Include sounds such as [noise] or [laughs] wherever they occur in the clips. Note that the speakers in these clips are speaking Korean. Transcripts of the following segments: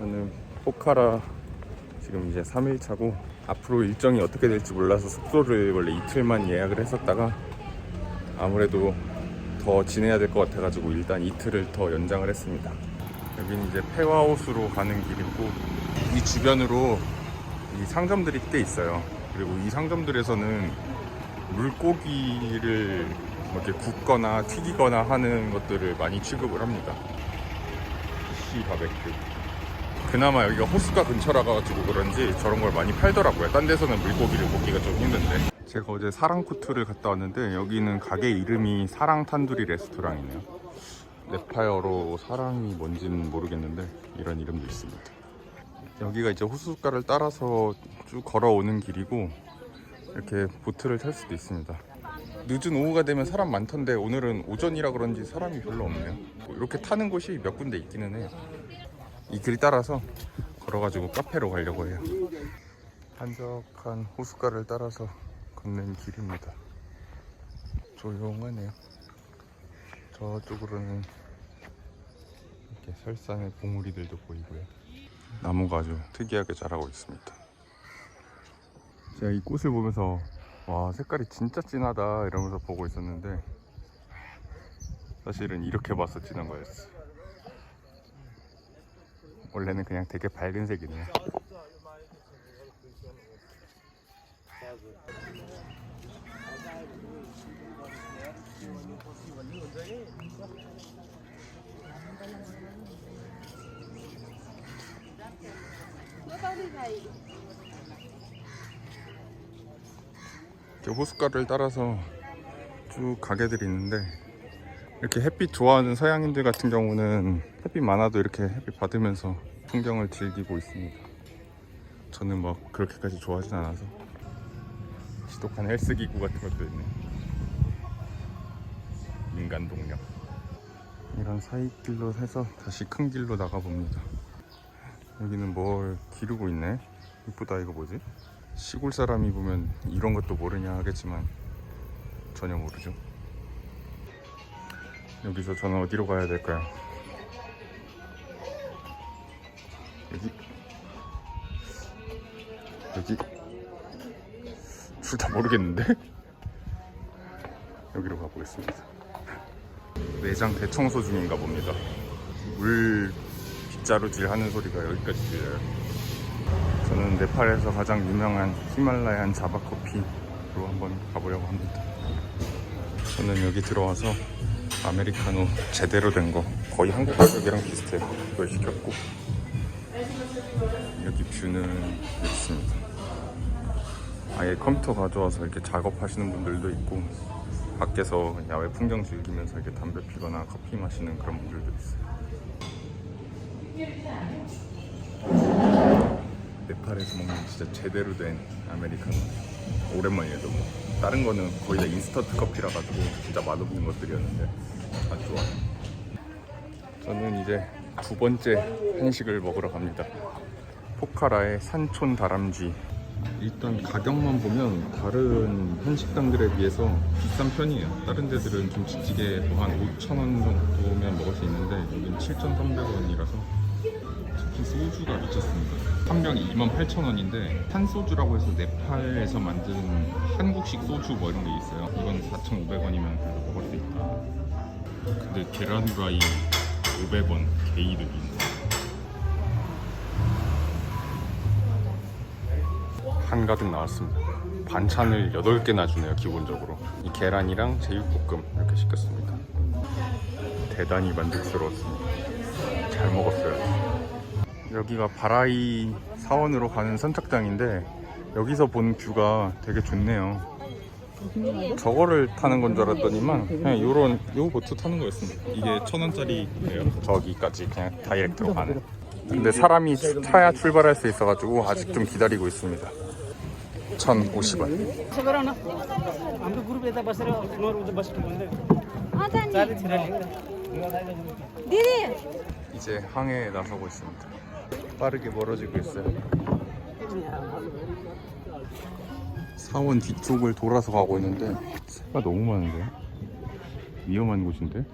저는 포카라 지금 이제 3일 차고 앞으로 일정이 어떻게 될지 몰라서 숙소를 원래 이틀만 예약을 했었다가 아무래도 더 지내야 될 것 같아가지고 일단 이틀을 더 연장을 했습니다. 여기는 이제 페와호수로 가는 길이고 이 주변으로 이 상점들이 꽤 있어요. 그리고 이 상점들에서는 물고기를 뭐 이렇게 굽거나 튀기거나 하는 것들을 많이 취급을 합니다. 시 바베큐. 그나마 여기가 호수가 근처라 가지고 그런지 저런 걸 많이 팔더라고요. 딴 데서는 물고기를 먹기가 좀 힘든데. 제가 어제 사랑코트를 갔다 왔는데 여기는 가게 이름이 사랑 탄두리 레스토랑이네요. 네파여로 사랑이 뭔지는 모르겠는데 이런 이름도 있습니다. 여기가 이제 호숫가를 따라서 쭉 걸어오는 길이고 이렇게 보트를 탈 수도 있습니다. 늦은 오후가 되면 사람 많던데 오늘은 오전이라 그런지 사람이 별로 없네요. 뭐 이렇게 타는 곳이 몇 군데 있기는 해요. 이 길 따라서 걸어가지고 카페로 가려고 해요. 한적한 호숫가를 따라서 걷는 길입니다. 조용하네요. 저쪽으로는 이렇게 설산의 봉우리들도 보이고요. 나무가 아주 특이하게 자라고 있습니다. 제가 이 꽃을 보면서 와 색깔이 진짜 진하다 이러면서 보고 있었는데 사실은 이렇게 봐서 진한 거였어. 원래는 그냥 되게 밝은 색이네요. 이렇게 호숫가를 따라서 쭉 가게들이 있는데 이렇게 햇빛 좋아하는 서양인들 같은 경우는 햇빛 많아도 이렇게 햇빛 받으면서 풍경을 즐기고 있습니다. 저는 뭐 그렇게까지 좋아하진 않아서 지독한 헬스 기구 같은 것도 있네. 인간 동력. 이런 사이길로 해서 다시 큰 길로 나가 봅니다. 여기는 뭘 기르고 있네. 이쁘다 이거 뭐지? 시골 사람이 보면 이런 것도 모르냐 하겠지만 전혀 모르죠. 여기서 저는 어디로 가야 될까요? 여기 여기 둘 다 모르겠는데 [laughs] 여기로 가보겠습니다. 매장 대청소 중인가 봅니다. 물 빗자루질 하는 소리가 여기까지 들려요. 저는 네팔에서 가장 유명한 히말라얀 자바커피로 한번 가보려고 합니다. 저는 여기 들어와서 아메리카노 제대로 된 거 거의 한국 가격이랑 비슷해요. 그걸 시켰고 여기 뷰는 있습니다. 아예 컴퓨터 가져와서 이렇게 작업하시는 분들도 있고 밖에서 야외 풍경 즐기면서 이렇게 담배 피거나 커피 마시는 그런 분들도 있어요. 네팔에서 먹는 진짜 제대로 된 아메리카노 오랜만이에요 너무 다른 거는 거의 다 인스턴트 커피라 가지고 진짜 맛없는 것들이었는데 아주 좋아요 저는 이제 두 번째 한식을 먹으러 갑니다. 포카라의 산촌 다람쥐. 일단 가격만 보면 다른 한식당들에 비해서 비싼 편이에요. 다른 데들은 좀 지지게 뭐한 5,000원 정도면 먹을 수 있는데 여긴 7,300원이라서 특히 소주가 미쳤습니다. 한 병이 28,000원인데 탄소주라고 해서 네팔에서 만든 한국식 소주 뭐 이런 게 있어요. 이건 4,500원이면 그래도 먹을 수 있다. 근데 계란 후라이 500원 개이득인 한가득 나왔습니다. 반찬을 8개나 주네요, 기본적으로. 이 계란이랑 제육볶음 이렇게 시켰습니다. 대단히 만족스러웠습니다. 잘 먹었어요. 여기가 바라이 사원으로 가는 선착장인데 여기서 본 뷰가 되게 좋네요. 저거를 타는 건 줄 알았더니만 그냥 요런 요 보트 타는 거였습니다. 이게 천 원짜리예요. 저기까지 그냥 다이렉트로 가는. 근데 사람이 타야 출발할 수 있어가지고 아직 좀 기다리고 있습니다. 1,050원. 아, 이제 항해에 나서고 있습니다. 빠르게 멀어지고 있어요. 사원 뒤쪽을 돌아서 가고 있는데 새가 너무 많은데 위험한 곳인데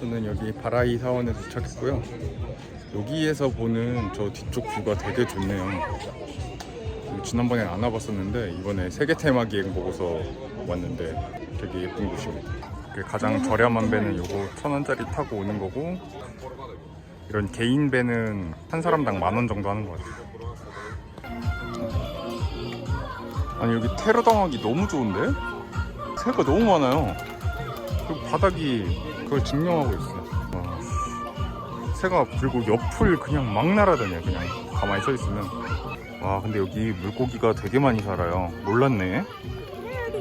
저는 여기 바라이 사원에 도착했고요. 여기에서 보는 저 뒤쪽 뷰가 되게 좋네요. 지난번엔 안 와봤었는데 이번에 세계 테마 기행 보고서 왔는데 되게 예쁜 곳입니다. 그 가장 저렴한 배는 요거 천 원짜리 타고 오는 거고 이런 개인 배는 한 사람당 만 원 정도 하는 것 같아요. 아니 여기 테러 당하기 너무 좋은데? 새가 너무 많아요. 그리고 바닥이 그걸 증명하고 있어. 와, 씨. 새가 그리고 옆을 그냥 막 날아다녀 그냥 가만히 서 있으면. 와 근데 여기 물고기가 되게 많이 살아요. 몰랐네.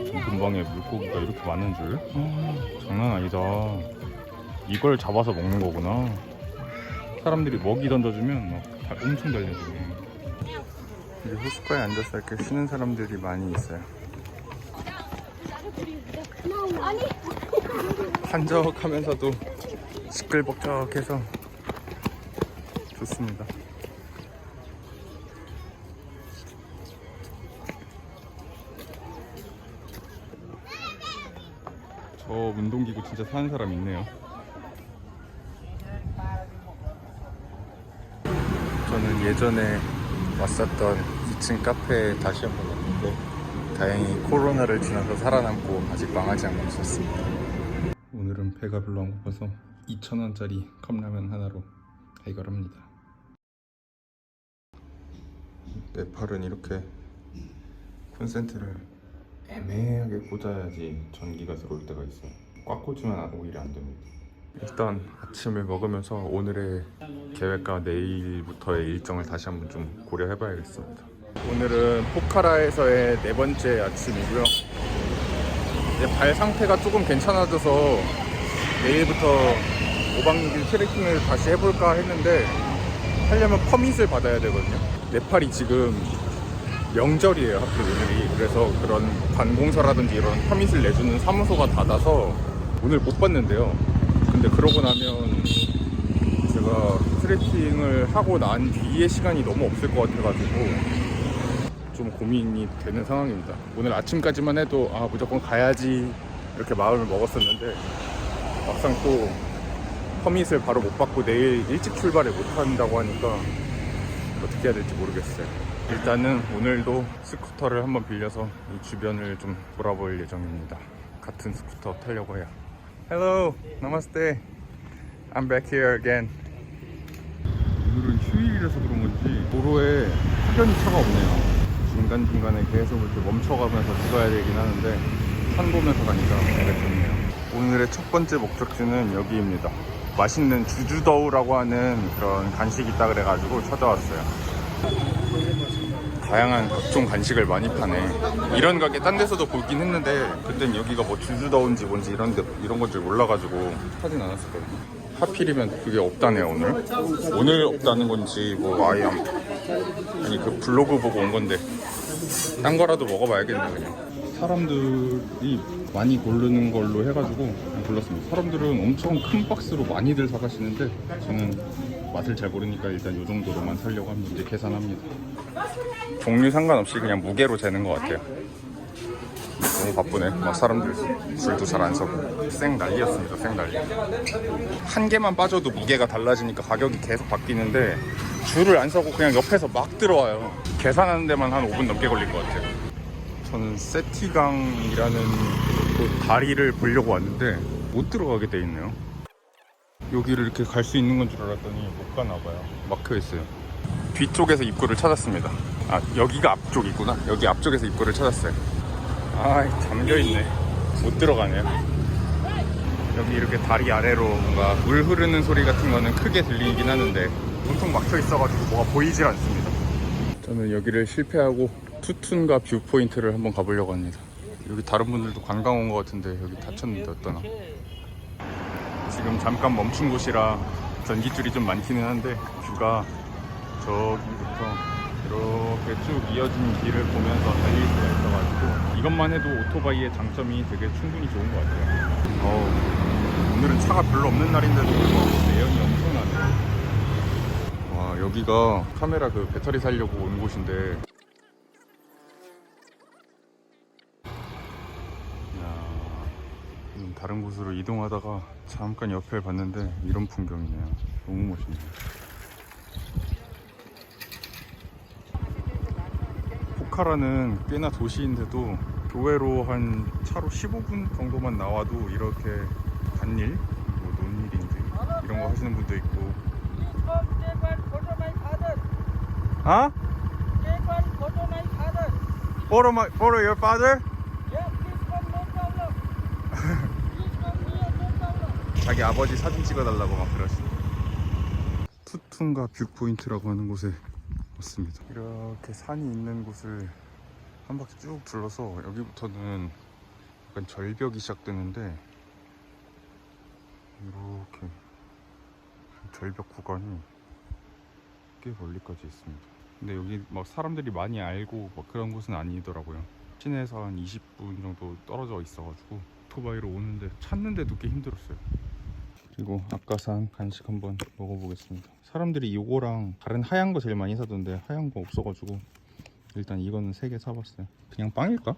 이 근방에 물고기가 이렇게 많은 줄. 아, 장난 아니다. 이걸 잡아서 먹는 거구나. 사람들이 먹이 던져주면 막 다- 엄청 달려주네. 이제 호숫가에 앉아서 이렇게 쉬는 사람들이 많이 있어요. 한적하면서도 시끌벅적해서 좋습니다. 저 운동기구 진짜 사는 사람 있네요. 저는 예전에 왔었던 2층 카페에 다시 한번 왔는데 다행히 코로나를 지나서 살아남고 아직 망하지 않고 있었습니다. 오늘은 배가 별로 안 고파서 2,000원짜리 컵라면 하나로 해결합니다. 네팔은 이렇게 콘센트를 애매하게 꽂아야지 전기가 들어올 때가 있어요. 꽉 꽂으면 오히려 안 됩니다. 일단 아침을 먹으면서 오늘의 계획과 내일부터의 일정을 다시 한번 좀 고려해 봐야겠습니다. 오늘은 포카라에서의 네 번째 아침이고요. 이제 발 상태가 조금 괜찮아져서 내일부터 5박 6일 트레킹을 다시 해볼까 했는데 하려면 퍼밋을 받아야 되거든요. 네팔이 지금 명절이에요 하필 오늘이. 그래서 그런 관공서라든지 이런 퍼밋을 내주는 사무소가 닫아서 오늘 못 봤는데요. 근데 그러고 나면 제가 트레킹을 하고 난 뒤에 시간이 너무 없을 것 같아가지고 좀 고민이 되는 상황입니다. 오늘 아침까지만 해도 아 무조건 가야지 이렇게 마음을 먹었었는데 막상 또 퍼밋을 바로 못 받고 내일 일찍 출발을 못 한다고 하니까 어떻게 해야 될지 모르겠어요. 일단은 오늘도 스쿠터를 한번 빌려서 이 주변을 좀 돌아볼 예정입니다. 같은 스쿠터 타려고 해요. Hello, Namaste. I'm back here again. 오늘은 휴일이라서 그런 건지 도로에 확연히 차가 없네요. 중간중간에 계속 이렇게 멈춰가면서 찍어야 되긴 하는데 산 보면서 가니까 되게 좋네요. 오늘의 첫 번째 목적지는 여기입니다. 맛있는 주주더우라고 하는 그런 간식이 있다 그래가지고 찾아왔어요. 다양한 각종 간식을 많이 파네. 이런 가게 딴 데서도 보긴 했는데 그땐 여기가 뭐 주주더운지 뭔지 이런 데 이런 건 줄 몰라가지고 사진 않았었거든요. 하필이면 그게 없다네요 오늘. 오늘 없다는 건지 뭐 아예 안- 아니 그 블로그 보고 온 건데 딴 거라도 먹어봐야겠네 그냥. 사람들이 많이 고르는 걸로 해가지고 골랐습니다. 사람들은 엄청 큰 박스로 많이들 사가시는데 저는 맛을 잘 모르니까 일단 이 정도로만 살려고 합니다. 이제 계산합니다. 종류 상관없이 그냥 무게로 재는 것 같아요. 너무 바쁘네. 막 사람들 줄도 잘 안 서고 쌩 난리였습니다. 쌩 난리. 한 개만 빠져도 무게가 달라지니까 가격이 계속 바뀌는데 줄을 안 서고 그냥 옆에서 막 들어와요. 계산하는 데만 한 5분 넘게 걸릴 것 같아요. 저는 세티강이라는 그 다리를 보려고 왔는데 못 들어가게 돼 있네요. 여기를 이렇게 갈 수 있는 건 줄 알았더니 못 가나 봐요. 막혀 있어요. 뒤쪽에서 입구를 찾았습니다. 아 여기가 앞쪽이구나. 여기 앞쪽에서 입구를 찾았어요. 아 잠겨 있네. 못 들어가네요. 여기 이렇게 다리 아래로 뭔가 물 흐르는 소리 같은 거는 크게 들리긴 하는데 온통 막혀 있어가지고 뭐가 보이질 않습니다. 저는 여기를 실패하고 투툰과 뷰포인트를 한번 가보려고 합니다. 여기 다른 분들도 관광 온 것 같은데 여기 닫혔는데 어떠나? 지금 잠깐 멈춘 곳이라 전기줄이 좀 많기는 한데 뷰가 저기부터 이렇게 쭉 이어진 길을 보면서 달릴 수가 있어가지고 이것만 해도 오토바이의 장점이 되게 충분히 좋은 것 같아요. 어우, 오늘은 차가 별로 없는 날인데도 불구하고 내연이 엄청나네요. 와 여기가 카메라 그 배터리 살려고 온 곳인데 이야, 음, 다른 곳으로 이동하다가 잠깐 옆에 봤는데 이런 풍경이네요. 너무 멋있네요. 포카라는 꽤나 도시인데도 교외로 한 차로 15분 정도만 나와도 이렇게 밭일, 뭐 논일인지 이런 거 하시는 분도 있고. 아? Photo my, photo your father? [laughs] 자기 아버지 사진 찍어달라고 막 그러시네. 투퉁가 뷰포인트라고 하는 곳에 왔습니다. 이렇게 산이 있는 곳을 한 바퀴 쭉 둘러서 여기부터는 약간 절벽이 시작되는데 이렇게 절벽 구간이 꽤 멀리까지 있습니다. 근데 여기 막 사람들이 많이 알고 막 그런 곳은 아니더라고요. 시내에서 한 20분 정도 떨어져 있어가지고 오토바이로 오는데 찾는데도 꽤 힘들었어요. 그리고 아까 산 간식 한번 먹어보겠습니다. 사람들이 이거랑 다른 하얀 거 제일 많이 사던데 하얀 거 없어가지고 일단 이거는 세개 사봤어요. 그냥 빵일까?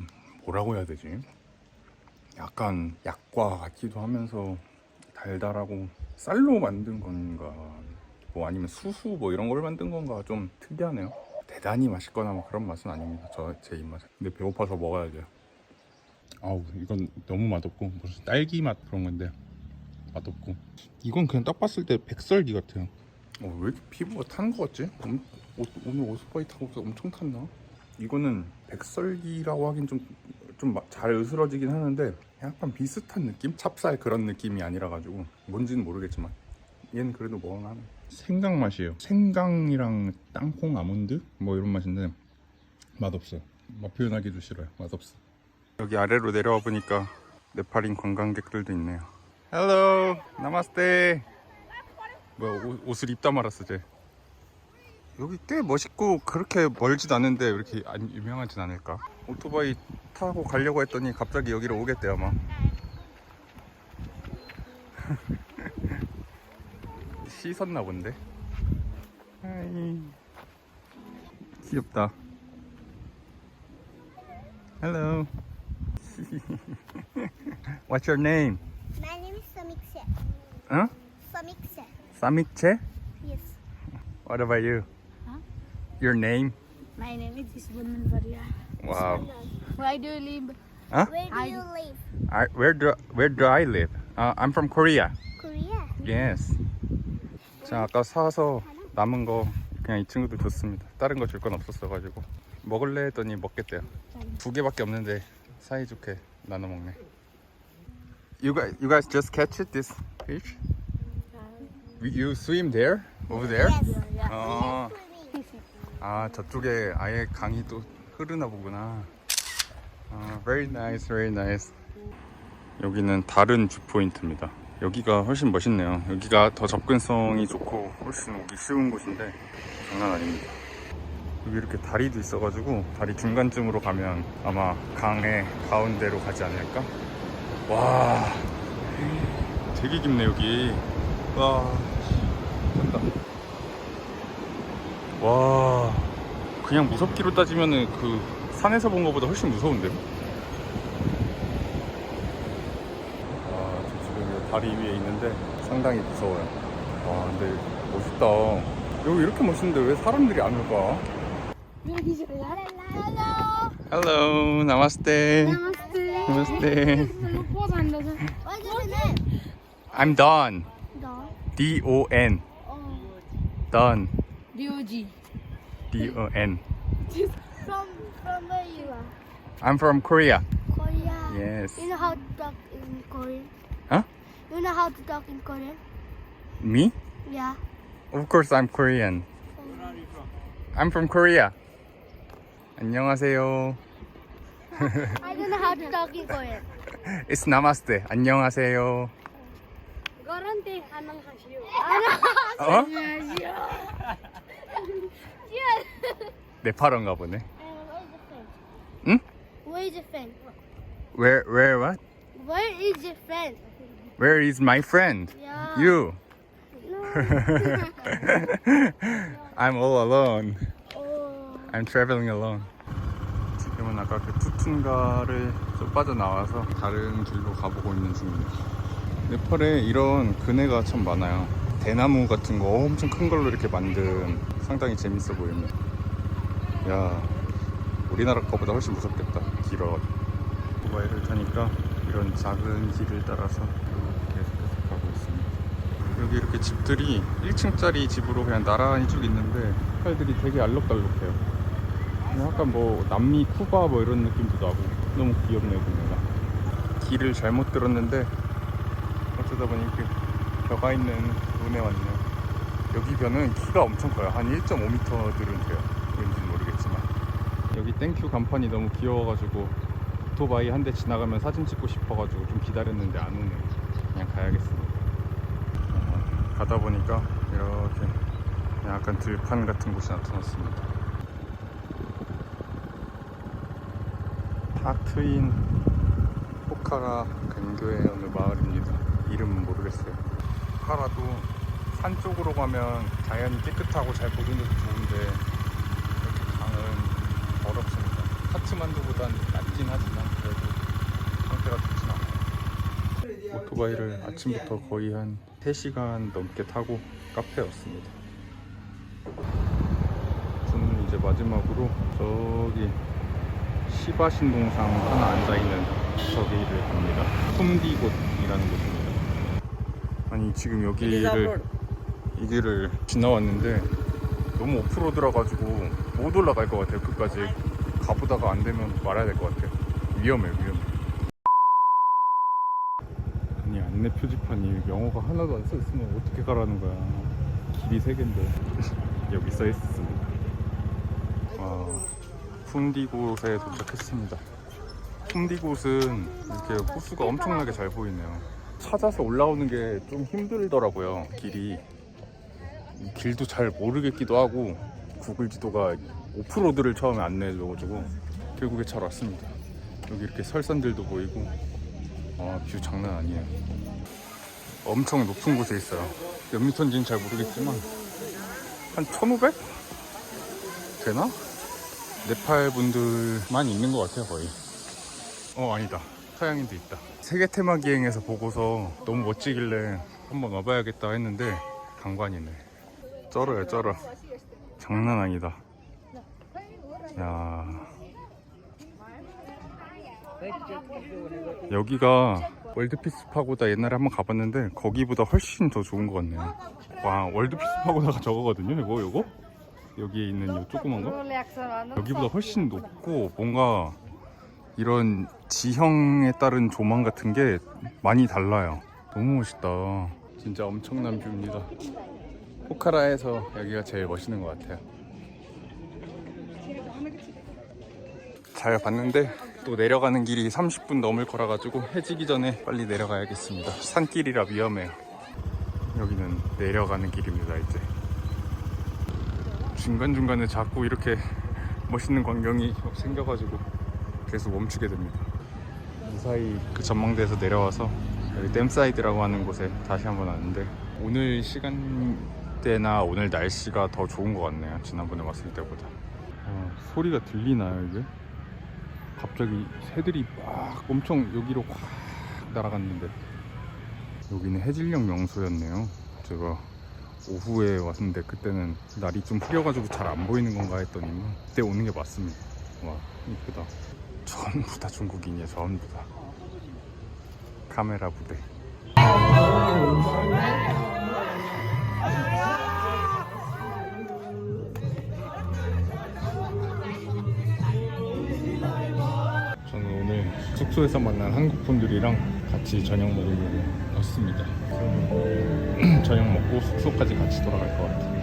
음, 뭐라고 해야 되지? 약간 약과 같기도 하면서 달달하고 쌀로 만든 건가 뭐 아니면 수수 뭐 이런 걸 만든 건가 좀 특이하네요. 대단히 맛있거나 뭐 그런 맛은 아닙니다. 저 제 입맛에. 근데 배고파서 먹어야 돼요. 아우 이건 너무 맛없고 무슨 딸기 맛 그런 건데 맛없고. 이건 그냥 딱 봤을 때 백설기 같아요. 어, 왜 이렇게 피부가 탄 거 같지? 엄- 오- 오늘 오토바이 타고 엄청 탔나? 이거는 백설기라고 하긴 좀 좀 잘 으스러지긴 하는데 약간 비슷한 느낌? 찹쌀 그런 느낌이 아니라 가지고. 뭔지는 모르겠지만. 얘는 그래도 먹을만해 생강 맛이에요. 생강이랑 땅콩 아몬드? 뭐 이런 맛인데 맛없어요. 맛 표현하기도 싫어요. 맛없어 여기 아래로 내려와 보니까 네팔인 관광객들도 있네요. 헬로, 나마스테. 뭐야 옷, 옷을 입다 말았어 쟤. 여기 꽤 멋있고 그렇게 멀지도 않은데 왜 이렇게 안 유명하진 않을까? 오토바이 타고 가려고 했더니 갑자기 여기로 오겠대 아마. [laughs] 씻었나 본데. 아이, 귀엽다. Hello. What's your name? My name is Samikse. Huh? Samikse. Samikche? Yes. What about you? Huh? Your name? My name is Isbun Varia. Wow. Where do you live? Huh? Where do you live? I, where do where do I live? Uh, I'm from Korea. Korea. Yes. 자 아까 사서 남은 거 그냥 이 친구들 줬습니다. 다른 거 줄 건 없었어가지고 먹을래 했더니 먹겠대요. 두 개밖에 없는데 사이좋게 나눠 먹네. You guys, you guys just catch it this fish? You swim there? Over there? Yes. 어. 아 저쪽에 아예 강이 또 흐르나 보구나. 아, very nice, very nice. 여기는 다른 뷰포인트입니다. 여기가 훨씬 멋있네요. 여기가 더 접근성이 좋고 훨씬 오기 쉬운 곳인데 장난 아닙니다. 여기 이렇게 다리도 있어가지고 다리 중간쯤으로 가면 아마 강의 가운데로 가지 않을까? 와, 되게 깊네 여기. 와, 됐다. 와 그냥 무섭기로 따지면은 그 산에서 본 것보다 훨씬 무서운데요? 아, 저 지금 이 다리 위에 있는데 상당히 무서워요. 와, 근데 멋있다. 여기 이렇게 멋있는데 왜 사람들이 안 올까? Hello ನಮಸ್ತೆ Don. Don. D O N. Don. D O G. D O N. From where you are? I'm from Korea. Korea. Yes. You know how to talk in Korean? Huh? You know how to talk in Korean? Me? Yeah. Of course I'm Korean. Where are you from? I'm from Korea. 안녕하세요. I don't know how to talk in Korean. It's namaste. 안녕하세요. Gorante anong hasyo? 어? Hasyo. Yes. 네팔어인가 보네. Uh, 응? Where is your friend? Where, where, what? Where is your friend? Where is my friend? Yeah. You. No. [laughs] I'm all alone. I'm traveling alone. 지금은 아까 그 투툰가를 좀 빠져나와서 다른 길로 가보고 있는 중입니다. 네팔에 이런 그네가 참 많아요. 대나무 같은 거 엄청 큰 걸로 이렇게 만든 상당히 재밌어 보입니다. 야, 우리나라 거보다 훨씬 무섭겠다. 길어가지고. 오토바이를 타니까 이런 작은 길을 따라서 이렇게 계속 가고 있습니다. 여기 이렇게 집들이 1층짜리 집으로 그냥 나란히 쭉 있는데 색깔들이 되게 알록달록해요. 그냥 약간 뭐 남미 쿠바 뭐 이런 느낌도 나고 너무 귀엽네요 보니까. 길을 잘못 들었는데 어쩌다 보니 이렇게 벼가 있는 논에 왔네요. 여기 벼는 키가 엄청 커요. 한 1.5m들은 돼요. 왠지 모르겠지만. 여기 땡큐 간판이 너무 귀여워가지고 오토바이 한 대 지나가면 사진 찍고 싶어가지고 좀 기다렸는데 안 오네요. 그냥 가야겠습니다. 어, 가다 보니까 이렇게 약간 들판 같은 곳이 나타났습니다. 탁 트인 포카라 근교의 어느 마을입니다. 이름은 모르겠어요. 포카라도 산 쪽으로 가면 자연이 깨끗하고 잘 보존돼서 좋은데 이렇게 강은 더럽습니다. 카트만두보단 낫긴 하지만 그래도 상태가 좋진 않아요. 오토바이를 아침부터 거의 한 3시간 넘게 타고 카페에 왔습니다. 저는 이제 마지막으로 저기 시바신 동상 하나 앉아있는 저기를 갑니다. 쿰디곳이라는 곳입니다. 아니 지금 여기를 이 길을 지나왔는데 너무 오프로드라 가지고 못 올라갈 것 같아요. 끝까지 가보다가 안 되면 말아야 될 것 같아요. 위험해 위험해. 아니 안내 표지판이 영어가 하나도 안 써 있으면 어떻게 가라는 거야. 길이 세 개인데 [laughs] 여기 써 있습니다. 와 푼디곳에 도착했습니다. 푼디곳은 이렇게 호수가 엄청나게 잘 보이네요. 찾아서 올라오는 게 좀 힘들더라고요. 길이 이 길도 잘 모르겠기도 하고 구글 지도가 오프로드를 처음에 안내해줘가지고 결국에 잘 왔습니다. 여기 이렇게 설산들도 보이고 아, 뷰 장난 아니에요. 엄청 높은 곳에 있어요. 몇 미터인지는 잘 모르겠지만 한 1500? 되나? 네팔 분들만 있는 것 같아요 거의. 어 아니다. 서양인도 있다. 세계 테마 기행에서 보고서 너무 멋지길래 한번 와봐야겠다 했는데 강관이네. 쩔어요 쩔어. 장난 아니다. 야 여기가 월드피스 파고다 옛날에 한번 가봤는데 거기보다 훨씬 더 좋은 것 같네요. 와 월드피스 파고다가 저거거든요. 이거 이거 여기에 있는 이 조그만 거 여기보다 훨씬 높고 뭔가 이런 지형에 따른 조망 같은 게 많이 달라요. 너무 멋있다. 진짜 엄청난 뷰입니다. 포카라에서 여기가 제일 멋있는 것 같아요. 잘 봤는데 또 내려가는 길이 30분 넘을 거라 가지고 해지기 전에 빨리 내려가야겠습니다. 산길이라 위험해요. 여기는 내려가는 길입니다. 이제 중간 중간에 자꾸 이렇게 멋있는 광경이 생겨가지고 계속 멈추게 됩니다. 무사히 그 전망대에서 내려와서 여기 댐사이드라고 하는 곳에 다시 한번 왔는데 오늘 시간대나 오늘 날씨가 더 좋은 것 같네요. 지난번에 왔을 때보다. 어, 소리가 들리나요 이게? 갑자기 새들이 막 엄청 여기로 확 날아갔는데 여기는 해질녘 명소였네요. 제가 오후에 왔는데 그때는 날이 좀 흐려가지고 잘 안 보이는 건가 했더니 그때 오는 게 맞습니다. 와 이쁘다. 전부 다 중국인이야 전부 다. 카메라 부대. 저는 오늘 숙소에서 만난 한국 분들이랑 같이 저녁 먹으려고 왔습니다. [clears throat] 저녁 먹고 숙소까지 같이 돌아갈 것 같아요.